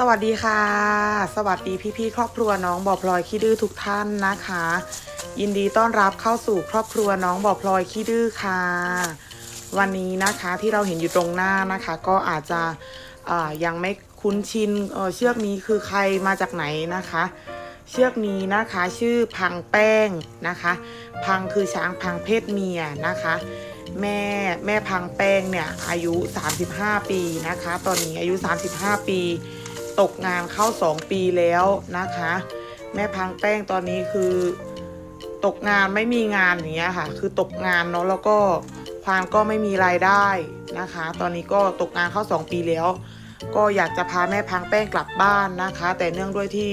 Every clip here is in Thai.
สวัสดีค่ะ สวัสดีพี่ๆครอบครัวน้องบ่อพลอยขี้ดื้อทุกท่านนะคะ ยินดีต้อนรับเข้าสู่ครอบครัวน้องบ่อพลอยขี้ดื้อค่ะ วันนี้นะคะที่เราเห็นอยู่ตรงหน้านะคะ ก็อาจจะยังไม่คุ้นชินเเชือกนี้คือใครมาจากไหนนะคะ เชือกนี้นะคะชื่อพังแป้งนะคะ พังคือช้างพังเพศเมียนะคะแม่แม่พังแป้งเนี่ยอายุ 35 ปีนะคะ ตอนนี้อายุ 35 ปี ตกงานเข้า 2 ปีแล้วนะคะ แม่พังแป้งตอนนี้คือตกงานไม่มีงานอย่างเงี้ยค่ะ คือตกงานเนาะแล้วก็ควานก็ไม่มีรายได้นะคะ ตอนนี้ก็ตกงานเข้า 2 ปีแล้ว ก็อยากจะพาแม่พังแป้งกลับบ้านนะคะ แต่เนื่องด้วยที่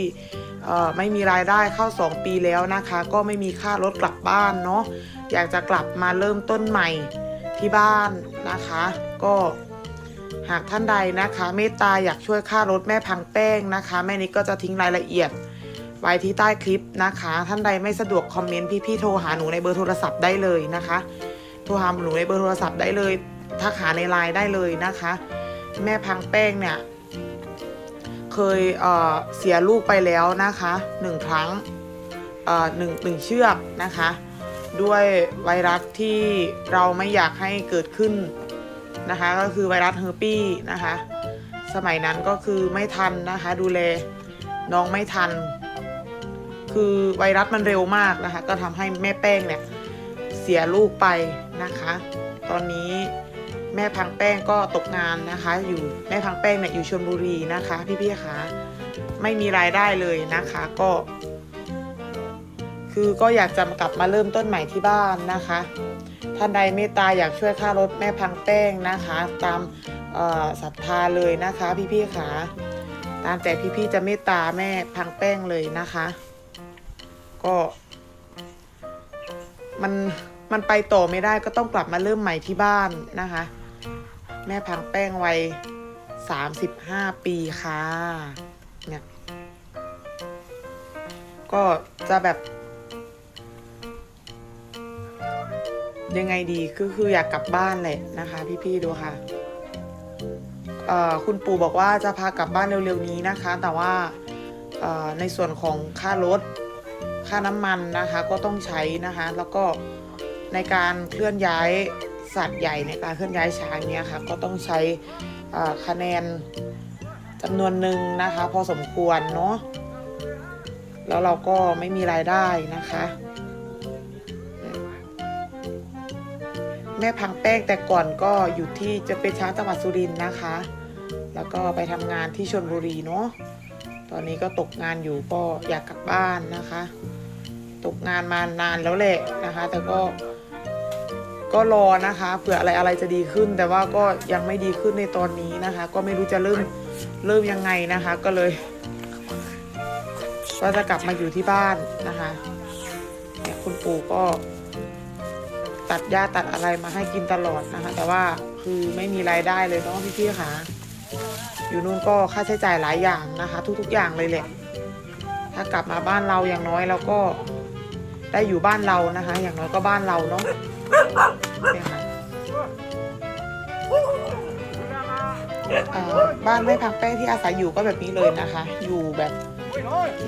ไม่มีรายได้เข้า 2 ปีแล้วนะคะ ก็ไม่มีค่ารถกลับบ้านเนาะอยากจะกลับมาเริ่มต้นใหม่ที่บ้านนะคะ ก็ หากท่านใดนะคะ เมตตาอยากช่วยค่ารถแม่พังแป้งนะคะ แม่นิดก็จะทิ้งรายละเอียด ไว้ที่ใต้คลิปนะคะ ท่านใดไม่สะดวกคอมเมนต์พี่ๆโทรหาหนูในเบอร์โทรศัพท์ได้เลยนะคะ โทรหาหนูในเบอร์โทรศัพท์ได้เลยทักหาในไลน์ได้เลยนะคะ แม่พังแป้งเนี่ยเคยเเสียลูกไปแล้วนะคะหนึ่งครั้งหนึ่งหนึ่งเชือกนะคะ ด้วยไวรัสที่เราไม่อยากให้เกิดขึ้น นะคะก็คือไวรัสเฮอร์ปี้นะคะ สมัยนั้นก็คือไม่ทันนะคะ ดูแลน้องไม่ทัน คือไวรัสมันเร็วมากนะคะ ก็ทำให้แม่แป้งเนี่ยเสียลูกไปนะคะ ตอนนี้แม่พังแป้งก็ตกงานนะคะ อยู่แม่พังแป้งเนี่ยอยู่ชลบุรีนะคะ พี่ๆคะไม่มีรายได้เลยนะคะก็ คือก็อยากจะกลับมาเริ่มต้นใหม่ที่บ้านนะคะ ท่านใดเมตตาอยากช่วยค่ารถแม่พังแป้งนะคะ ตามศรัทธาเลยนะคะ พี่ๆคะตามแต่พี่ๆจะเมตตาแม่พังแป้งเลยนะคะ ก็มันมันไปต่อไม่ได้ก็ต้องกลับมาเริ่มใหม่ที่บ้านนะคะ แม่พังแป้งวัยสามสิบห้าปีค่ะเนี่ยก็จะแบบ ยังไงดีคือคืออยากกลับบ้านแหละนะคะ พี่ๆดูค่ะเอ่อคุณปู่บอกว่าจะพากลับบ้านเร็วๆนี้นะคะ แต่ว่าเอ่อในส่วนของค่ารถค่าน้ำมันนะคะ ก็ต้องใช้นะคะ แล้วก็ในการเคลื่อนย้ายสัตว์ใหญ่ในการเคลื่อนย้ายช้างเนี้ยค่ะ ก็ต้องใช้เอ่อคะแนนจำนวนหนึ่งนะคะ พอสมควรเนาะแล้วเราก็ไม่มีรายได้นะคะ แม่พังแป้งแต่ก่อนก็อยู่ที่จะเป็นช้างจังหวัดสุรินทร์นะคะ แล้วก็ไปทำงานที่ชลบุรีเนาะตอนนี้ก็ตกงานอยู่ก็อยากกลับบ้านนะคะ ตกงานมานานแล้วแหละนะคะ แต่ก็ก็รอนะคะเผื่ออะไรอะไรจะดีขึ้น แต่ว่าก็ยังไม่ดีขึ้นในตอนนี้นะคะ ก็ไม่รู้จะเริ่มเริ่มยังไงนะคะ ก็เลยก็จะกลับมาอยู่ที่บ้านนะคะเนี่ยคุณปู่ก็ ตัดหญ้าตัดอะไรมาให้กินตลอดนะคะ แต่ว่าคือไม่มีรายได้เลยเนาะพี่ๆค่ะ อยู่นู่นก็ค่าใช้จ่ายหลายอย่างนะคะ ทุกๆอย่างเลยแหละถ้ากลับมาบ้านเราอย่างน้อยเราก็ได้อยู่บ้านเรานะคะ อย่างน้อยก็บ้านเราเนาะเนี่ยค่ะบ้านแม่พังแป้งที่อาศัยอยู่ก็แบบนี้เลยนะคะ อยู่แบบ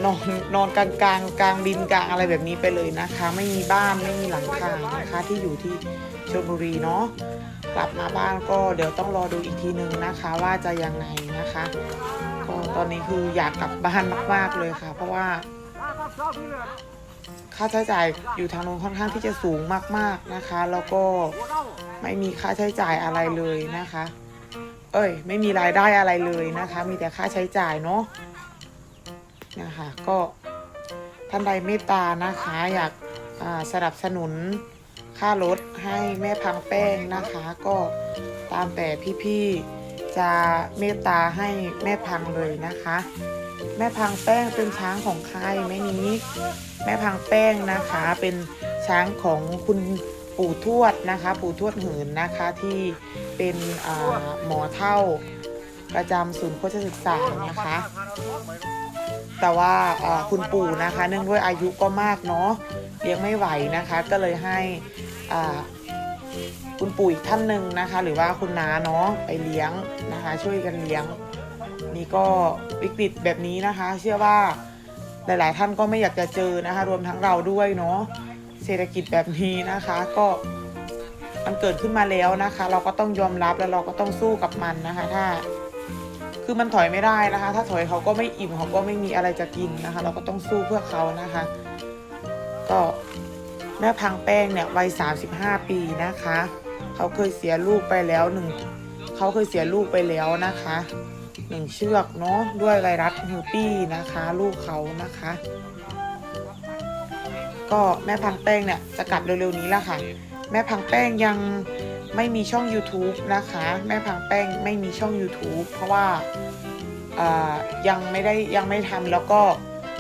นอนนอนกลางกลางกลางดินกลางอะไรแบบนี้ไปเลยนะคะ ไม่มีบ้านไม่มีหลังคานะคะที่อยู่ที่ชลบุรีเนาะกลับมาบ้านก็เดี๋ยวต้องรอดูอีกทีนึงนะคะ ว่าจะยังไงนะคะก็ตอนนี้คืออยากกลับบ้านมากๆเลยค่ะ เพราะว่าค่าใช้จ่ายอยู่ทางโน้นค่อนข้างที่จะสูงมากๆนะคะ แล้วก็ไม่มีค่าใช้จ่ายอะไรเลยนะคะ เอ้ย ไม่มีรายได้อะไรเลยนะคะ มีแต่ค่าใช้จ่ายเนาะ นะคะก็ท่านใดเมตตานะคะอยากสนับสนุนค่ารถให้แม่พังแป้งนะคะ ก็ตามแต่พี่ๆจะเมตตาให้แม่พังเลยนะคะ แม่พังแป้งเป็นช้างของใครแม่นี้ แม่พังแป้งนะคะเป็นช้างของคุณปู่ทวดนะคะ ปู่ทวดหืนนะคะที่เป็นหมอเท่าประจำศูนย์โฆษศึกษานะคะ แต่ว่าคุณปู่นะคะ เนื่องด้วยอายุก็มากเนาะเลี้ยงไม่ไหวนะคะ ก็เลยให้คุณปู่อีกท่านหนึ่งนะคะ หรือว่าคุณน้าเนาะไปเลี้ยงนะคะ ช่วยกันเลี้ยง นี่ก็วิกฤตแบบนี้นะคะ เชื่อว่าหลาย ๆ ท่านก็ไม่อยากจะเจอนะคะ รวมทั้งเราด้วยเนาะเศรษฐกิจแบบนี้นะคะก็มันเกิดขึ้นมาแล้วนะคะ เราก็ต้องยอมรับแล้วเราก็ต้องสู้กับมันนะคะ ถ้า คือมันถอยไม่ได้นะคะ ถ้าถอยเขาก็ไม่อิ่มเขาก็ไม่มีอะไรจะกินนะคะ เราก็ต้องสู้เพื่อเขานะคะ ก็แม่พังแป้งเนี่ยวัย 35 ปีนะคะ เขาเคยเสียลูกไปแล้วหนึ่งเขาเคยเสียลูกไปแล้วนะคะหนึ่งเชือกเนาะด้วยไวรัสฮิวปี้นะคะ ลูกเขานะคะ ก็แม่พังแป้งเนี่ยจะกลับเร็วๆนี้แล้วค่ะ แม่พังแป้งยัง ไม่มีช่อง YouTube นะคะ แม่พังแป้งไม่มีช่อง YouTube เพราะว่าายังไม่ได้ยังไม่ทำแล้วก็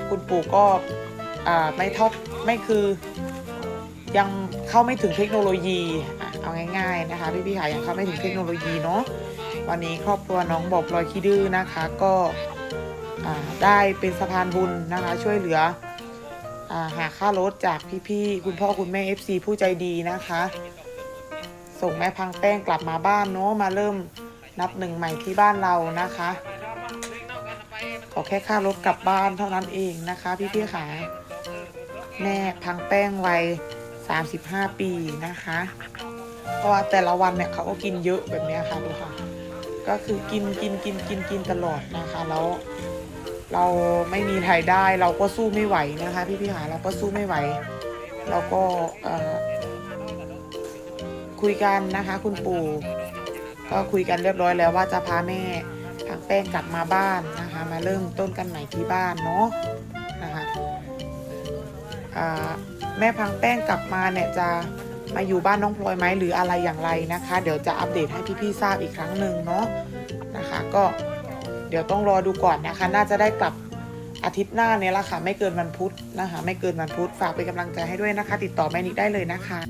คุณปู่ก็ไม่ทอดไม่คือยังเข้าไม่ถึงเทคโนโลยีเอาง่ายๆนะคะพี่พี่ๆค่ะยังเข้าไม่ถึงเทคโนโลยีเนาะวันนี้ครอบครัวน้องบอกพลอยขี้ดื้อนะคะก็ได้เป็นสะพานบุญนะคะ ช่วยเหลืออาหาค่ารถจากพี่ๆคุณพ่อคุณแม่ FC ผู้ใจดีนะคะ ส่งแม่พังแป้งกลับมาบ้านเนาะมาเริ่มนับหนึ่งใหม่ที่บ้านเรานะคะ ขอแค่ค่ารถกลับบ้านเท่านั้นเองนะคะพี่ๆค่ะแม่พังแป้งวัย35 ปีนะคะ เพราะว่าแต่ละวันเนี่ยเขาก็กินเยอะแบบนี้ค่ะดูค่ะ ก็คือกินกินกินกินกินตลอดนะคะแล้วเราไม่มีรายได้เราก็สู้ไม่ไหวนะคะ พี่พี่หาเราก็สู้ไม่ไหว เราก็เอ่อ คุยกันนะคะ คุณปู่ก็คุยกันเรียบร้อยแล้วว่าจะพาแม่พังแป้งกลับมาบ้านนะคะ มาเริ่มต้นกันใหม่ที่บ้านเนาะนะคะแม่พังแป้งกลับมาเนี่ยจะมาอยู่บ้านน้องพลอยไหมหรืออะไรอย่างไรนะคะ เดี๋ยวจะอัปเดตให้พี่ๆทราบอีกครั้งหนึ่งเนาะนะคะ ก็เดี๋ยวต้องรอดูก่อนนะคะ น่าจะได้กลับอาทิตย์หน้าเนี่ยละค่ะ ไม่เกินวันพุธนะคะ ไม่เกินวันพุธฝากเป็นกำลังใจให้ด้วยนะคะ ติดต่อแม่นิดได้เลยนะคะ